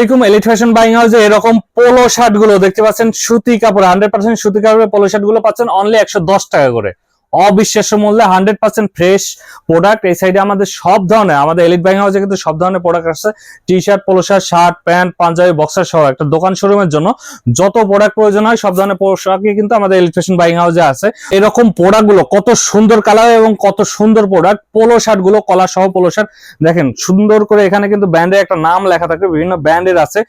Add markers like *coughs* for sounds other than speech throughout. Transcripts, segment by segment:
এরকম elite fashion buying হাউসে এরকম পোলো শার্টগুলো দেখতে পাচ্ছেন, সুতি কাপড় হান্ড্রেড পার্সেন্ট সুতি কাপড়ের পোলো শার্টগুলো পাচ্ছেন অনলি একশো দশ টাকা করে। অবিশ্বাস্য মূল্যে হান্ড্রেড পার্সেন্ট ফ্রেশ প্রোডাক্ট এই সাইডে আমাদের সব ধরনের, আমাদের এলিট বাইং হাউসে কিন্তু সব ধরনের প্রোডাক্ট আসছে। T shirt polo shirt pant panjabi boxer সহ একটা দোকান শোরুমের জন্য যত প্রোডাক্ট প্রয়োজন হয়, সব ধরনের পোশাকই কিন্তু আমাদের এলিট ফ্যাশন বাইং হাউসে আছে। এরকম প্রোডাক্টগুলো কত সুন্দর কালার এবং কত সুন্দর প্রোডাক্ট পোলো শার্টগুলো কলার সহ পোলো শার্ট দেখেন, সুন্দর করে এখানে কিন্তু ব্র্যান্ডের একটা নাম লেখা থাকে, বিভিন্ন ব্র্যান্ডের আছে।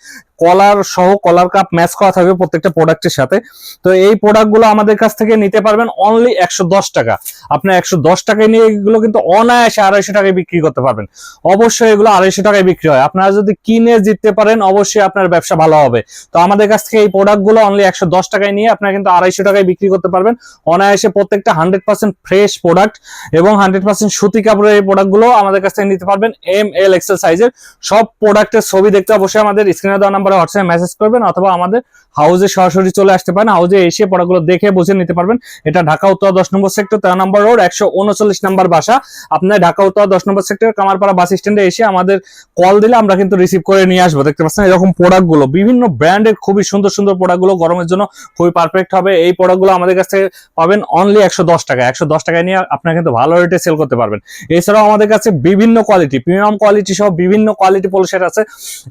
কলার সহ কলার কাপ ম্যাচ করা থাকবে প্রত্যেকটা প্রোডাক্টের সাথে। তো এই প্রোডাক্টগুলো আমাদের কাছ থেকে নিতে পারবেন অনলি একশো দশ টাকা। আপনি একশো দশ টাকায় নিয়ে এগুলো কিন্তু অনায়াসে আড়াইশো টাকায় বিক্রি করতে পারবেন। অবশ্যই এগুলো আড়াইশো টাকায় বিক্রি হয়। আপনারা যদি কিনে জিততে পারেন, অবশ্যই আপনার ব্যবসা ভালো হবে। তো আমাদের কাছ থেকে এই প্রোডাক্টগুলো অনলি একশো দশ টাকায় নিয়ে আপনারা কিন্তু আড়াইশো টাকায় বিক্রি করতে পারবেন। অনায়াসে প্রত্যেকটা হান্ড্রেড পার্সেন্ট ফ্রেশ প্রোডাক্ট এবং হান্ড্রেড পার্সেন্ট সুতি কাপড়ের এই প্রোডাক্টগুলো আমাদের কাছ থেকে নিতে পারবেন। এম এল এক্সেল সাইজের সব প্রোডাক্টের ছবি দেখতে অবশ্যই আমাদের স্ক্রিনে দেওয়া নাম্বারে হোয়াটসঅ্যাপে মেসেজ করবেন অথবা আমাদের হাউসে সরাসরি চলে আসতে পারেন। হাউসে এসে প্রোডাক্টগুলো দেখে বুঝে নিতে পারবেন। এটা ঢাকা, উত্তর দশ নম্বর সেক্টর তেরো নম্বর রোড একশো উনচল্লিশ নম্বর বাসা। আপনার ঢাকা, উত্তর দশ নম্বর সেক্টর কামারপাড়া বাস স্ট্যান্ডে এসে আমাদের কল দিলে আমরা কিন্তু রিসিভ করে নিয়ে আসব। দেখতে পাচ্ছেন এরকম প্রোডাক্টগুলো বিভিন্ন ব্র্যান্ডের খুবই সুন্দর সুন্দর প্রোডাক্টগুলো গরমের জন্য খুবই পারফেক্ট হবে। এই প্রোডাক্টগুলো আমাদের কাছ থেকে পাবেন অনলি একশো দশ টাকা একশো দশ টাকায় নিয়ে আপনারা কিন্তু ভালো রেটে সেল করতে পারবেন। এছাড়াও আমাদের কাছে বিভিন্ন কোয়ালিটি প্রিমিয়াম কোয়ালিটি সহ বিভিন্ন কোয়ালিটি পোলসেট আছে।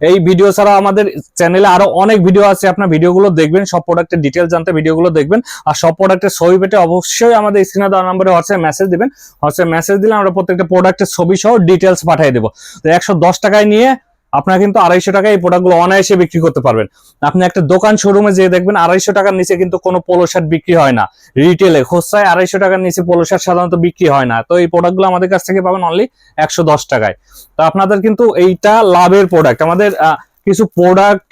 এই ভিডিও ছাড়াও আমাদের চ্যানেলে আরও অনেক ভিডিও আছে আপনার ভিডিওগুলো দেখবেন সব প্রোডাক্টের ডিটেল জানতে ভিডিওগুলো দেখবেন আর সব প্রোডাক্টের ছবি পেটে অবশ্যই আমাদের স্ক্রিনে দেওয়া নম্বরে হোয়াটসঅ্যাপ মেসেজ দিবেন। হোয়াটসঅ্যাপ মেসেজ দিলে আমরা প্রত্যেকটা প্রোডাক্টের ছবি সহ ডিটেলস পাঠিয়ে দেবো। তো একশো দশ টাকায় নিয়ে আপনারা কিন্তু আড়াইশো টাকায় এই প্রোডাক্টগুলো অনায়াসে বিক্রি করতে পারবেন। আপনি একটা দোকান শোরুমে যেয়ে দেখবেন আড়াইশো টাকার নিচে কিন্তু কোনো পোলো শার্ট বিক্রি হয় না। রিটেলে খোসায় আড়াইশো টাকার নিচে পোলো শার্ট সাধারণত বিক্রি হয় না। তো এই প্রোডাক্টগুলো আমাদের কাছ থেকে পাবেন অনলি একশো দশ টাকায়। তো আপনাদের কিন্তু এইটা লাভের প্রোডাক্ট আমাদের আহ, কিছু প্রোডাক্ট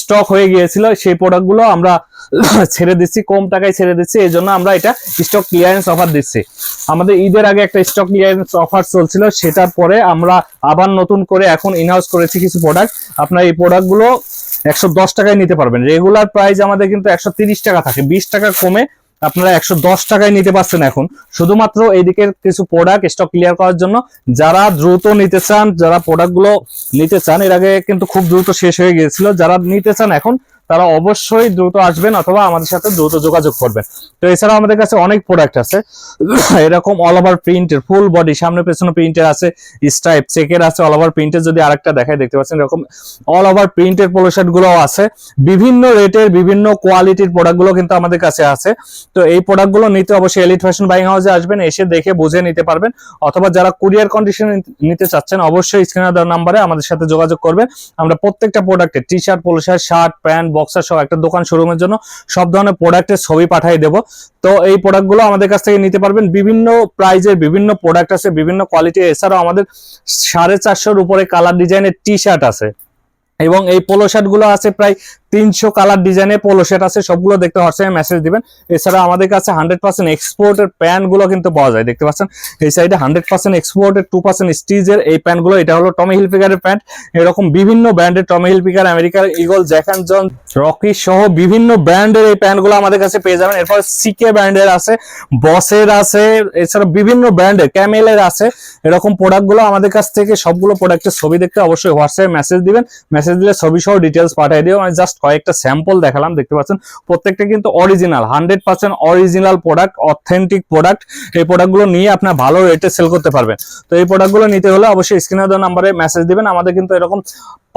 স্টক হয়ে গিয়েছিল, সেই প্রোডাক্টগুলো আমরা *coughs* ছেড়ে দিচ্ছি, কম টাকায় ছেড়ে দিচ্ছি, এই জন্য আমরা এটা স্টক ক্লিয়ারেন্স অফার দিচ্ছি। আমাদের ঈদের আগে একটা স্টক ক্লিয়ারেন্স অফার চলছিল, সেটার পরে আমরা আবার নতুন করে এখন ইনহাউস করেছি কিছু প্রোডাক্ট আপনার এই প্রোডাক্টগুলো একশো দশ টাকায় নিতে পারবেন। রেগুলার প্রাইস আমাদের কিন্তু একশো টাকা থাকে। বিশ টাকা কমে আপনারা একশো দশ টাকায় নিতে পারছেন এখন। শুধুমাত্র এইদিকের কিছু প্রোডাক্ট স্টক ক্লিয়ার করার জন্য যারা দ্রুত নিতে চান, যারা প্রোডাক্টগুলো নিতে চান, এর আগে কিন্তু খুব দ্রুত শেষ হয়ে গিয়েছিল, যারা নিতে চান এখন তারা অবশ্যই দ্রুত আসবেন অথবা আমাদের সাথে দ্রুত যোগাযোগ করবেন। তো এছাড়াও আমাদের কাছে অনেক প্রোডাক্ট আছে। এরকম অল ওভার প্রিন্টের ফুল বডি সামনে পেছনে প্রিন্টের আছে স্ট্রাইপ চেকের আছে অল ওভার প্রিন্টের যদি আরেকটা দেখায় দেখতে পাচ্ছেন এরকম অল ওভার প্রিন্টের পোলো শার্টগুলো আছে। বিভিন্ন রেটের বিভিন্ন কোয়ালিটির প্রোডাক্টগুলো কিন্তু আমাদের কাছে আছে। তো এই প্রোডাক্টগুলো নিতে অবশ্যই এলিট ফ্যাশন বাইং হাউসে আসবেন, এসে দেখে বুঝে নিতে পারবেন। অথবা যারা কুরিয়ার কন্ডিশন নিতে চাচ্ছেন, অবশ্যই স্ক্রিনে দেওয়ার নাম্বারে আমাদের সাথে যোগাযোগ করবেন। আমরা প্রত্যেকটা প্রোডাক্টের T shirt polo shirt shirt pant boxer সহ একটা দোকান শোরুমের জন্য সব ধরনের প্রোডাক্টের ছবি পাঠিয়ে দেবো। তো এই প্রোডাক্টগুলো আমাদের কাছ থেকে নিতে পারবেন। বিভিন্ন প্রাইজের বিভিন্ন প্রোডাক্ট আছে, বিভিন্ন কোয়ালিটি এছাড়াও আমাদের সাড়ে চারশোর উপরে কালার ডিজাইনের টি শার্ট আছে। এবং এই পোলো শার্টগুলো আছে প্রায় তিনশো কালার ডিজাইনের পোলো সেট আছে, সবগুলো দেখতে হোয়াটসঅ্যাপে মেসেজ দিবেন। এছাড়া আমাদের কাছে হান্ড্রেড পার্সেন্ট এক্সপোর্টের প্যান্টগুলো কিন্তু পাওয়া যায়, দেখতে পাচ্ছেন? এই সাইডে হান্ড্রেড পার্সেন্ট এক্সপোর্টের টু পার্সেন্ট স্টিজের এই প্যান্টগুলো এটা হলো টমি হিলফিগারের প্যান্ট এরকম বিভিন্ন ব্র্যান্ডের টমি হিলফিগার আমেরিকার ইগল জ্যাকান জন রকি সহ বিভিন্ন ব্র্যান্ডের এই প্যান্টগুলো আমাদের কাছে পেয়ে যাবেন। এরপর সিকে ব্র্যান্ডের আছে বসের আছে এছাড়া বিভিন্ন ব্র্যান্ডের ক্যামেলের আছে। এরকম প্রোডাক্টগুলো আমাদের কাছ থেকে, সবগুলো প্রোডাক্টের ছবি দেখতে অবশ্যই হোয়াটসঅ্যাপে মেসেজ দিবেন। মেসেজ দিলে ছবি সহ ডিটেলস পাঠিয়ে দিও আমি জাস্ট কয়েকটা স্যাম্পল দেখালাম, দেখতে পাচ্ছেন? প্রত্যেকটা কিন্তু original hundred percent original product authentic product এই প্রোডাক্টগুলো নিয়ে আপনার ভালো রেটে সেল করতে পারবেন। তো এই প্রোডাক্টগুলো নিতে হলে অবশ্যই স্ক্রিনে দেওয়া নাম্বারে মেসেজ দিবেন। আমাদের কিন্তু এরকম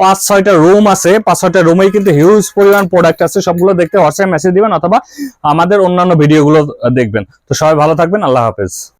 পাঁচ ছয়টা রুম আছে। পাঁচ ছয়টা রুমেই কিন্তু হিউজ পরিমাণ প্রোডাক্ট আছে। সবগুলো দেখতে হোয়াটসঅ্যাপ মেসেজ দিবেন অথবা আমাদের অন্যান্য ভিডিওগুলো দেখবেন। তো সবাই ভালো থাকবেন। আল্লাহ হাফেজ।